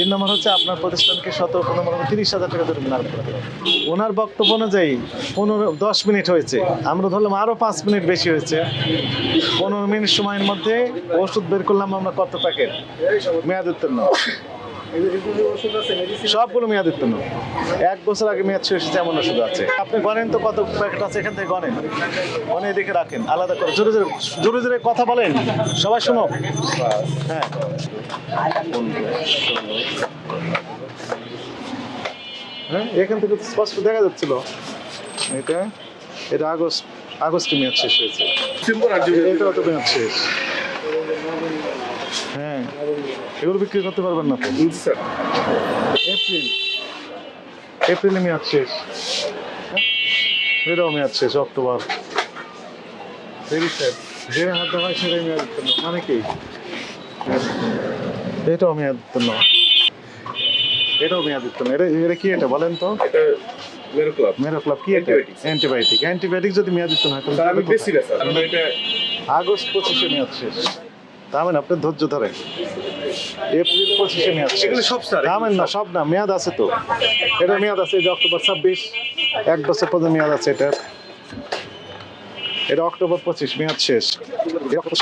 তিন নম্বর হচ্ছে আপনার প্রতিষ্ঠানকে শত পনেরো মনে তিরিশ হাজার টাকা জরিমানা ওনার বক্তব্য অনুযায়ী পনেরো, দশ মিনিট হয়েছে। আমরা ধরলাম আরও পাঁচ মিনিট বেশি হয়েছে। পনেরো মিনিট সময়ের মধ্যে ওষুধ বের করলাম আমরা কত প্যাকেট? মেয়াদ উত্তীর্ণ। সবগুলো মেয়াদ উত্তীর্ণ এক বছর আগে মেয়াদ শেষ হয়েছে এমন ওষুধ আছে। আপনি গণেন তো কত প্যাকেট আছে এখান থেকে গণেন। গনে এদিকে রাখেন আলাদা করে। জোরে জোরে জোরে জোরে কথা বলেন। সবাই শুনো। হ্যাঁ। হ্যাঁ এখান থেকে স্পষ্ট দেখা যাচ্ছিল। এটা এটা আগস্ট আগস্টে মেয়াদ শেষ হয়েছে। এটাও তো মেয়াদ শেষ। হ্যাঁ এগুলো বিক্রি করতে পারবেন না এপ্রিল। এপ্রিলে মেয়াদ শেষ? এটাও মেয়াদ শেষ অক্টোবর। যে হাতে হয় সেটাই মেয়াদ উত্তীর্ণ মানে কি? এটাও মেয়াদ উত্তীর্ণ এটাও মেয়াদ উত্তীর্ণ এটা এটা কি এটা বলেন তো? ক্লাব কি এটা? অ্যান্টিবায়োটিক অ্যান্টিবায়োটিক যদি মেয়াদ উত্তীর্ণ হয় আমি বেশি এটা আগস্ট পঁচিশে মেয়াদ শেষ। তামেন আপনি ধৈর্য ধরেন। এপ্রিল পঁচিশে মেয়াদ এগুলো সব স্যার তামেন না সব। না মেয়াদ আছে তো। এটা মেয়াদ আছে যে অক্টোবর ছাব্বিশ এক বছর পর্যন্ত মেয়াদ আছে এটা এটা অক্টোবর পঁচিশ মেয়াদ শেষ। অক্টোবর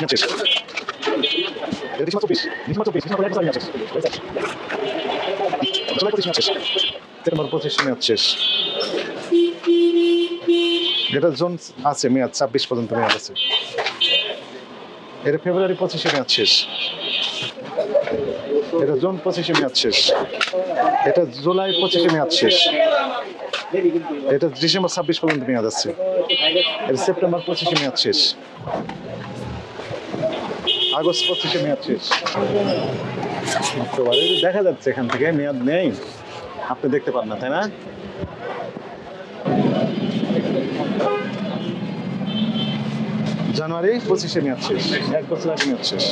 শেষ। এটা জোন আছে মেয়াদ ছাব্বিশ পর্যন্ত মেয়াদ আছে। এটা ফেব্রুয়ারি পঁচিশে মেয়াদ শেষ। এটা জুন পঁচিশে মেয়াদ শেষ। এটা জুলাই পঁচিশে মেয়াদ শেষ। এটা ডিসেম্বর ছাব্বিশ পর্যন্ত মেয়াদ আছে। এটা সেপ্টেম্বর পঁচিশে মেয়াদ শেষ। আগস্ট পঁচিশে মেয়াদ শেষ। দেখা যাচ্ছে এখান থেকে মেয়াদ নেই। আপনি দেখতে পান না, তাই না? জানুয়ারি পঁচিশে মেয়াদ শেষ। এক বছর আগে মেয়াদ শেষ।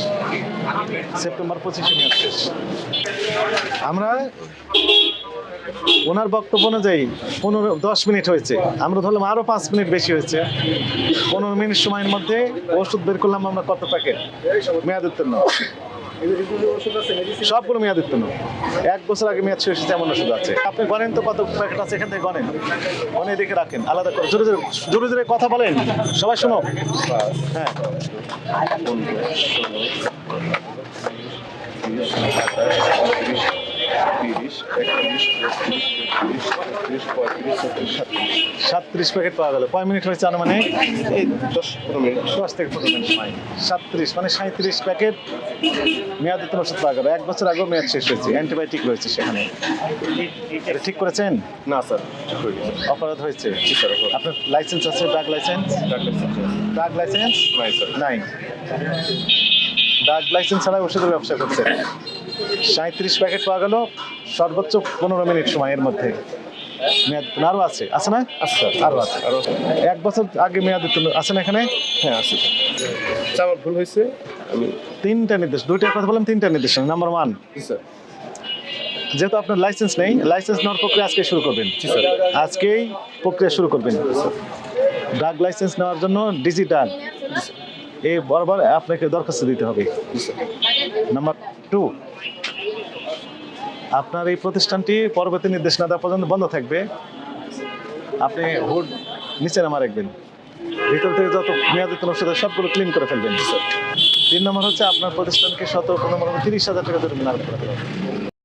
সেপ্টেম্বর পঁচিশে মেয়াদ শেষ। আমরা ওনার বক্তব্য অনুযায়ী পনেরো, দশ মিনিট হয়েছে। আমরা ধরলাম আরও পাঁচ মিনিট বেশি হয়েছে। পনেরো মিনিট সময়ের মধ্যে ওষুধ বের করলাম আমরা কত প্যাকেট? মেয়াদ উত্তীর্ণ। সবগুলো মেয়াদ উত্তীর্ণ এক বছর আগে মেয়াদ শেষ এমন ওষুধ আছে। আপনি গণেন তো কত প্যাকেট আছে? এখান থেকে গণেন। গণে দেখে রাখেন, আলাদা করে। জোরে জোরে জোরে জোরে কথা বলেন। সবাই শুনো। হ্যাঁ। তিরিশ একত্রিশ বত্রিশ তেত্রিশ চৌত্রিশ পঁয়ত্রিশ ছত্রিশ সাতত্রিশ। সাতত্রিশ প্যাকেট পাওয়া গেল। কয় মিনিট হয়েছে আনুমানিক? এই দশ পনেরো মিনিট দশ থেকে পনেরো মিনিট সময়। সাতত্রিশ মানে সাঁত্রিশ প্যাকেট মেয়াদ উত্তম ওষুধ পাওয়া গেল। এক বছর আগেও মেয়াদ শেষ হয়েছে। অ্যান্টিবায়োটিক রয়েছে সেখানে। এটা ঠিক করেছেন? না স্যার অপরাধ হয়েছে? আপনার লাইসেন্স আছে? ড্রাগ লাইসেন্স ড্রাগ লাইসেন্স নাই স্যার। নাই। ড্রাগ লাইসেন্স ছাড়া ওষুধের ব্যবসা করছে। সাঁত্রিশ প্যাকেট পাওয়া গেল। সর্বোচ্চ পনেরো মিনিট সময়ের মধ্যে। মেয়াদ আরও আছে। আছে না? আচ্ছা আরও আছে। আরও এক বছর আগে মেয়াদ আছে না এখানে? হ্যাঁ আছে। আমার ভুল হয়েছে। আমি তিনটা নির্দেশ। দুইটার কথা বললাম তিনটা নির্দেশ। Number one. স্যার। যেহেতু আপনার লাইসেন্স নেই লাইসেন্স নেওয়ার প্রক্রিয়া আজকে শুরু করবেন। আজকেই প্রক্রিয়া শুরু করবেন। ড্রাগ লাইসেন্স নেওয়ার জন্য ডিজিটাল এই বরাবর আপনাকে দরখাস্ত দিতে হবে। নাম্বার টু আপনার এই প্রতিষ্ঠানটি পরবর্তী নির্দেশ না দেওয়া পর্যন্ত বন্ধ থাকবে। আপনি হুড নিচে নামা রাখবেন। ভিতর থেকে যত মেয়াদি কোনো আছে সবগুলো ক্লিন করে ফেলবেন। তিন নম্বর হচ্ছে, আপনার প্রতিষ্ঠানকে শত পনেরো, তিরিশ হাজার টাকা জরিমানা আরোপ করা হবে।